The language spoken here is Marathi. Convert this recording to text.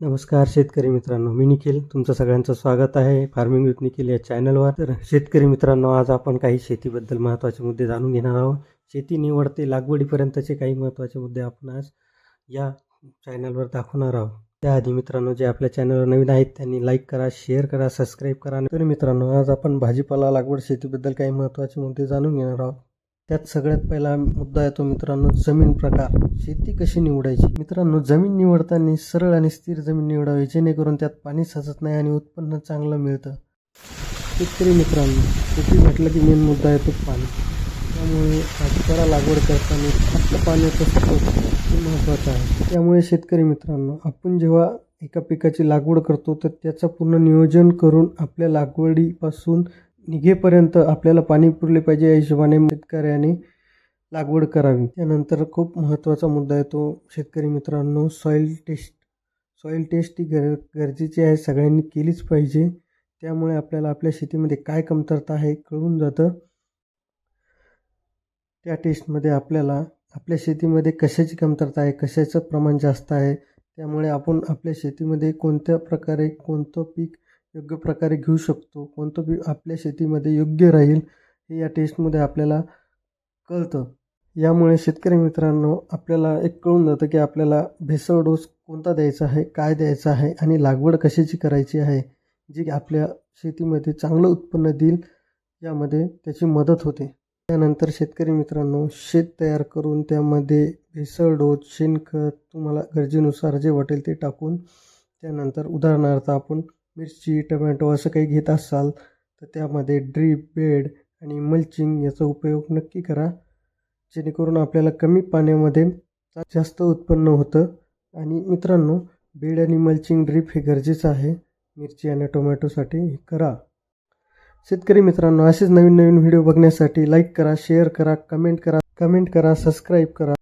नमस्कार शेतकरी मित्रांनो मी निखिल. तुमचं सगळ्यांचं स्वागत आहे. फार्मिंग विथ निखिल या चॅनलवर तर शेतकरी मित्रांनो आज आपण काही शेतीबद्दल महत्त्वाचे मुद्दे जाणून घेणार आहोत. शेती निवडते लागवडीपर्यंतचे काही महत्त्वाचे मुद्दे आपण आज या चॅनलवर दाखवणार आहोत. त्याआधी मित्रांनो जे आपल्या चॅनलवर नवीन आहेत त्यांनी लाईक करा शेअर करा सबस्क्राईब करा. तर मित्रांनो आज आपण भाजीपाला लागवड शेतीबद्दल काही महत्त्वाचे मुद्दे जाणून घेणार आहोत. त्यात सगळ्यात पहिला मुद्दा येतो मित्रांनो जमीन प्रकार. शेती कशी निवडायची? मित्रांनो जमीन निवडताना सरळ आणि स्थिर जमीन निवडावी जेणेकरून त्यात पाणी साचत नाही आणि उत्पन्न चांगलं मिळतं. शेतकरी मित्रांनो शेती म्हटलं की मेन मुद्दा येतो पाणी. त्यामुळे भाजीपाला लागवड करताना आपलं पाण्याचा स्रोत हे महत्त्वाचं आहे. त्यामुळे शेतकरी मित्रांनो आपण जेव्हा एका पिकाची लागवड करतो तर त्याचं पूर्ण नियोजन करून आपल्या लागवडीपासून निघेपर्यंत आपल्याला पाणी पुरले पाहिजे या हिशोबाने शेतकऱ्याने लागवड करावी. त्यानंतर खूप महत्त्वाचा मुद्दा आहे तो शेतकरी मित्रांनो सॉईल टेस्ट सॉईल टेस्ट ही गर गरजेची आहे सगळ्यांनी केलीच पाहिजे. त्यामुळे आपल्याला आपल्या शेतीमध्ये काय कमतरता आहे कळून जातं. त्या टेस्टमध्ये आपल्याला आपल्या शेतीमध्ये कशाची कमतरता आहे कशाचं प्रमाण जास्त आहे त्यामुळे आपण आपल्या शेतीमध्ये कोणत्या प्रकारे कोणतं पीक योग्य प्रकारे घेऊ शकतो. कोणतं बी आपल्या शेतीमध्ये योग्य राहील हे या टेस्टमध्ये आपल्याला कळतं. यामुळे शेतकरी मित्रांनो आपल्याला एक कळून जातं की आपल्याला भेसळ डोस कोणता द्यायचा आहे काय द्यायचा आहे आणि लागवड कशाची करायची आहे जी आपल्या शेतीमध्ये चांगलं उत्पन्न देईल यामध्ये त्याची मदत होते. त्यानंतर शेतकरी मित्रांनो शेत तयार करून त्यामध्ये भेसळ डोस शेणखत तुम्हाला गरजेनुसार जे वाटेल ते टाकून त्यानंतर उदाहरणार्थ आपण मिरची टमॅटो असं काही घेत असाल तर त्यामध्ये ड्रीप बेड आणि मल्चिंग याचा उपयोग नक्की करा. जेणेकरून आपल्याला कमी पाण्यामध्ये जास्त उत्पन्न होतं. आणि मित्रांनो बेड आणि मल्चिंग ड्रीप हे गरजेचं आहे. मिरची आणि टोमॅटोसाठी हे करा. शेतकरी मित्रांनो असेच नवीन नवीन व्हिडिओ बघण्यासाठी लाईक करा शेअर करा कमेंट करा. कमेंट करा सबस्क्राईब करा.